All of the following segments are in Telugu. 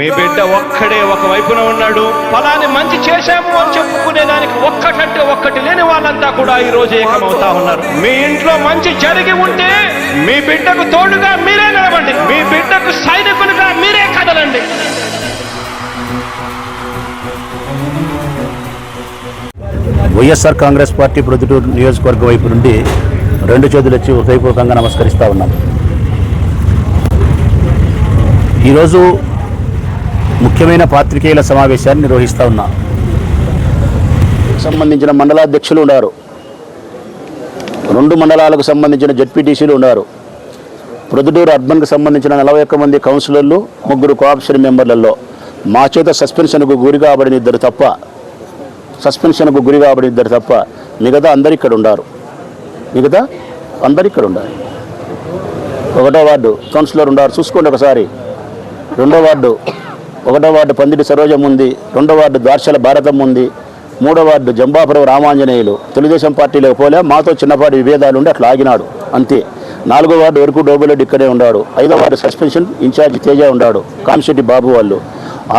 మీ బిడ్డ ఒక్కడే ఒక వైపున ఉన్నాడు. ఫలాన్ని మంచి చేశాము అని చెప్పుకునేదానికి ఒక్కటంటే ఒక్కటి లేని వాళ్ళంతా కూడా ఈ రోజు ఏకమవుతా ఉన్నారు. మీ ఇంట్లో మంచి జరిగి ఉంటే మీ బిడ్డకు తోడుగా మీరే నిలబండి మీ బిడ్డకు సైనికులుగా మీరే కదలండి. వైఎస్ఆర్ కాంగ్రెస్ పార్టీ ప్రొద్దుటూరు నియోజకవర్గం వైపు నుండి రెండు చేతులు వచ్చి హృదయపూర్వకంగా నమస్కరిస్తా ఉన్నాను ఈరోజు ముఖ్యమైన పాత్రికేయుల సమావేశాన్ని నిర్వహిస్తూ ఉన్నా. సంబంధించిన మండలాధ్యక్షులు ఉన్నారు. రెండు మండలాలకు సంబంధించిన జడ్పీటీసీలు ఉన్నారు. ప్రొద్దుటూరు అర్బన్కి సంబంధించిన నలభై ఒక్క మంది కౌన్సిలర్లు ముగ్గురు కోఆప్షన్ మెంబర్లలో మా చేత సస్పెన్షన్కు గురి కాబడిన ఇద్దరు తప్ప సస్పెన్షన్కు గురి కాబడిన ఇద్దరు తప్ప మిగతా అందరు ఇక్కడ ఉన్నారు మిగతా అందరు ఇక్కడ ఉన్నారు ఒకటో వార్డు కౌన్సిలర్ ఉన్నారు చూసుకోండి ఒకసారి. రెండో వార్డు ఒకటో వార్డు పందిటి సరోజం ఉంది రెండో వార్డు ద్వార్షల భారతం ఉంది మూడో వార్డు జంబాపురం రామాంజనేయులు. తెలుగుదేశం పార్టీలో పోలే మాతో చిన్నపాటి విభేదాలు ఉండి అట్లా ఆగినాడు అంతే. నాలుగో వార్డు వరకు డోబులెడ్డి ఇక్కడే ఉన్నాడు ఐదో వార్డు సస్పెన్షన్ ఇన్ఛార్జ్ తేజ ఉన్నాడు కామిశెట్టి బాబు వాళ్ళు.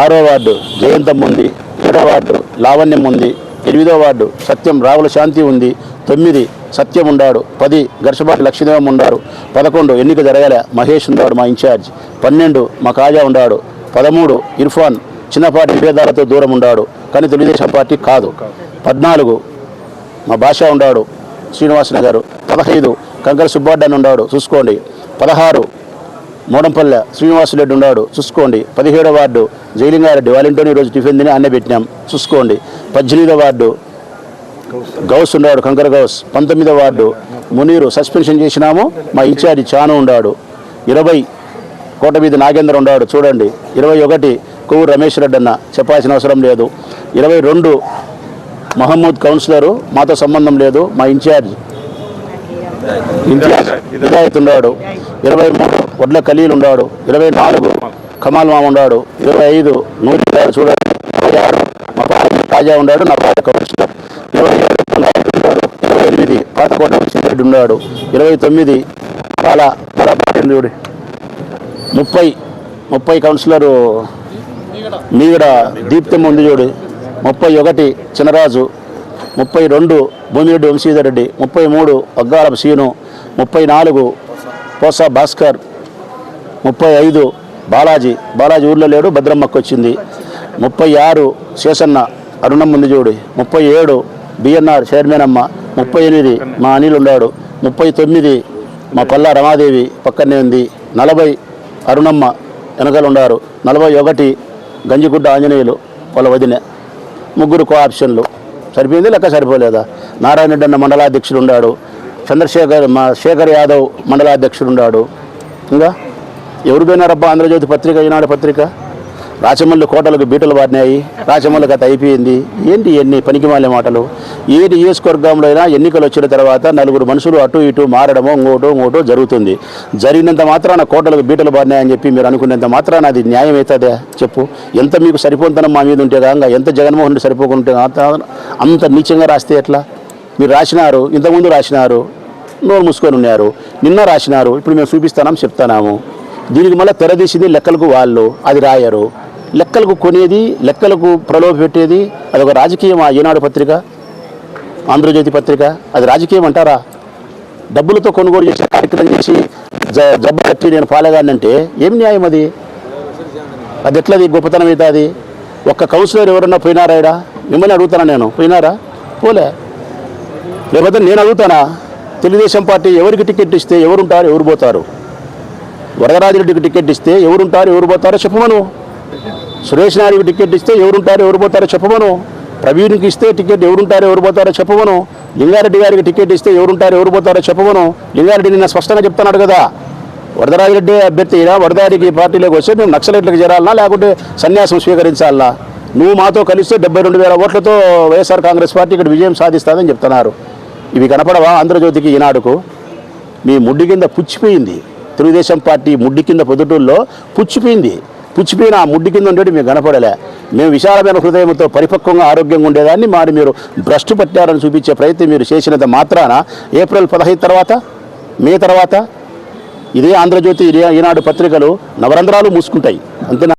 ఆరో వార్డు జయంతం ఉంది ఏడో వార్డు లావణ్యం ఉంది ఎనిమిదో వార్డు సత్యం రావుల శాంతి ఉంది తొమ్మిది సత్యం ఉండాడు పది ఘర్షపాటి లక్ష్మీదేవం ఉండారు పదకొండు ఎన్నిక జరగలే మహేష్ ఉన్నాడు మా ఇన్ఛార్జ్ పన్నెండు మా కాజా ఉండాడు పదమూడు ఇర్ఫాన్ చిన్నపాటి విభేదాలతో దూరం ఉండాడు. కానీ తెలుగుదేశం పార్టీ కాదు. పద్నాలుగు మా భాష ఉండాడు శ్రీనివాసన గారు పదహైదు కంకర సుబ్బాడ్డన్ ఉన్నాడు చూసుకోండి. పదహారు మోడంపల్లె శ్రీనివాసరెడ్డి ఉన్నాడు చూసుకోండి. పదిహేడో వార్డు జైలింగారెడ్డి వాలంటీర్ ఈరోజు టిఫిన్ తిని అన్నే పెట్టినాం చూసుకోండి. పద్దెనిమిదో వార్డు గౌస్ ఉన్నాడు కంకర గౌస్. పంతొమ్మిదో వార్డు మునీరు సస్పెన్షన్ చేసినాము మా ఇన్ఛార్జి చాను ఉన్నాడు ఇరవై కోటమీది నాగేంద్ర ఉన్నాడు చూడండి. ఇరవై ఒకటి కొవ్వూరు రమేష్ రెడ్డి అన్న చెప్పాల్సిన అవసరం లేదు. ఇరవై రెండు మహమ్మద్ కౌన్సిలరు మాతో సంబంధం లేదు మా ఇన్ఛార్జ్. ఇన్ఛార్జ్ హిదాయత్ ఉన్నాడు. ఇరవై మూడు వడ్ల ఖలీల్ ఉన్నాడు. ఇరవై నాలుగు కమాల్ మామ ఉన్నాడు. ఇరవై ఐదు నూరి చూడండి. ఇరవై ఆరు మా పార్టీ తాజా ఉన్నాడు నా పార్టీ కౌన్సిలర్. ఇరవై ఏడు ఉన్నాడు. ఇరవై ఎనిమిది పాతకోట రెడ్డి ఉన్నాడు. ఇరవై తొమ్మిది చాలా పాల చూడు. ముప్పై ముప్పై కౌన్సిలరు మీగడ దీప్తం ఉంది చూడు ముప్పై ఒకటి చినరాజు ముప్పై రెండు భూమిరెడ్డి వంశీధర్ రెడ్డి ముప్పై మూడు అగ్గారపు సీను ముప్పై నాలుగు పోసా భాస్కర్ ముప్పై ఐదు బాలాజీ బాలాజీ ఊర్లో లేడు భద్రమ్మకు వచ్చింది. ముప్పై ఆరు శేషన్న అరుణం ఉంది చూడు ముప్పై ఏడు బిఎన్ఆర్ చైర్మన్ అమ్మ ముప్పై ఎనిమిది మా అనిల్ ఉన్నాడు ముప్పై తొమ్మిది మా పల్లా రమాదేవి పక్కనే ఉంది నలభై అరుణమ్మ వెనకాల ఉన్నారు నలభై ఒకటి గంజిగుడ్డ ఆంజనేయులు వాళ్ళ వదిన. ముగ్గురు కోఆప్షన్లు. సరిపోయింది లెక్క సరిపోలేదా? నారాయణ రెడ్డి అన్న మండలాధ్యక్షుడు ఉన్నాడు చంద్రశేఖర్ మా శేఖర్ యాదవ్ మండలాధ్యక్షుడు ఉన్నాడు ఇంకా? ఎవరు పోయినారబ్బా ఆంధ్రజ్యోతి పత్రిక ఈనాడు పత్రిక? రాచమల్లి కోటలకు బీటలు పాడినాయి రాచమల్లు కథ అయిపోయింది. ఏంటి ఎన్ని పనికిమాలే మాటలు? ఏ నియోజకవర్గంలో అయినా ఎన్నికలు వచ్చిన తర్వాత నలుగురు మనుషులు అటు ఇటు మారడమో ఇంకోటో ఇంకోటో జరుగుతుంది. జరిగినంత మాత్రాన కోటలకు బీటలు పారినాయని చెప్పి మీరు అనుకునేంత మాత్రాన అది న్యాయం చెప్పు. ఎంత మీకు సరిపోతనం మా మీద ఉంటే కాగా ఎంత జగన్మోహన్ రెడ్డి సరిపోకుంటే అంత- అంత నీచంగా రాస్తే ఎట్లా? మీరు రాసినారు ఇంతకుముందు రాసినారు నోరు మూసుకొని ఉన్నారు నిన్న రాసినారు ఇప్పుడు మేము చూపిస్తానం చెప్తున్నాము. దీనికి మళ్ళీ తెరదీసింది లెక్కలకు వాళ్ళు అది రాయరు. లెక్కలకు కొనేది లెక్కలకు ప్రలోభ పెట్టేది అదొక రాజకీయం ఆ ఈనాడు పత్రిక? ఆంధ్రజ్యోతి పత్రిక? అది రాజకీయం అంటారా? డబ్బులతో కొనుగోలు చేసే కార్యక్రమం చేసి జ జబ్బు కట్టి నేను పాలేగానంటే ఏం న్యాయం అది? అది ఎట్లది? గొప్పతనం అవుతుంది ఒక్క కౌన్సిలర్ ఎవరన్నా పోయినారా ఇడా మిమ్మల్ని అడుగుతానా నేను? పోయినారా? పోలే. లేకపోతే నేను అడుగుతానా? తెలుగుదేశం పార్టీ ఎవరికి టికెట్ ఇస్తే ఎవరుంటారు? ఎవరు పోతారు? వరదరాజిరెడ్డికి టికెట్ ఇస్తే ఎవరుంటారు? ఎవరు పోతారో చెప్పమను సురేష్ నాయుడికి టికెట్ ఇస్తే ఎవరుంటారో ఎవరు పోతారో చెప్పమను. ప్రవీణ్కి ఇస్తే టికెట్ ఎవరుంటారో ఎవరు పోతారో చెప్పమను. లింగారెడ్డి గారికి టికెట్ ఇస్తే ఎవరుంటారో ఎవరు పోతారో చెప్పమను. లింగారెడ్డి నిన్న స్పష్టంగా చెప్తున్నాడు కదా. వరదరాజిరెడ్డి అభ్యర్థి అయినా వరదాడికి పార్టీలోకి వస్తే మేము నక్సలైట్లకు చేరాలనా లేకుంటే సన్యాసం స్వీకరించాలనా? నువ్వు మాతో కలిస్తే డెబ్బై రెండు వేల ఓట్లతో వైఎస్ఆర్ కాంగ్రెస్ పార్టీ ఇక్కడ విజయం సాధిస్తుందని చెప్తున్నారు. ఇవి కనపడవా ఆంధ్రజ్యోతికి ఈనాడుకు? మీ ముడ్డి కింద పుచ్చిపోయింది. తెలుగుదేశం పార్టీ ముడ్డి కింద పొద్దుటూరులో పుచ్చిపోయింది. పుచ్చిపోయిన ఆ ముడ్డి కింద ఉండేది మేము కనపడలే. మేము విశాలమైన హృదయంతో పరిపక్వంగా ఆరోగ్యంగా ఉండేదాన్ని మరి మీరు భ్రష్టు పట్టారని చూపించే ప్రయత్నం మీరు చేసినంత మాత్రాన ఏప్రిల్ పదహైదు తర్వాత మే తర్వాత ఇదే ఆంధ్రజ్యోతి ఇదే ఈనాడు పత్రికలు నవరంధ్రాలు మూసుకుంటాయి. అంతేనా?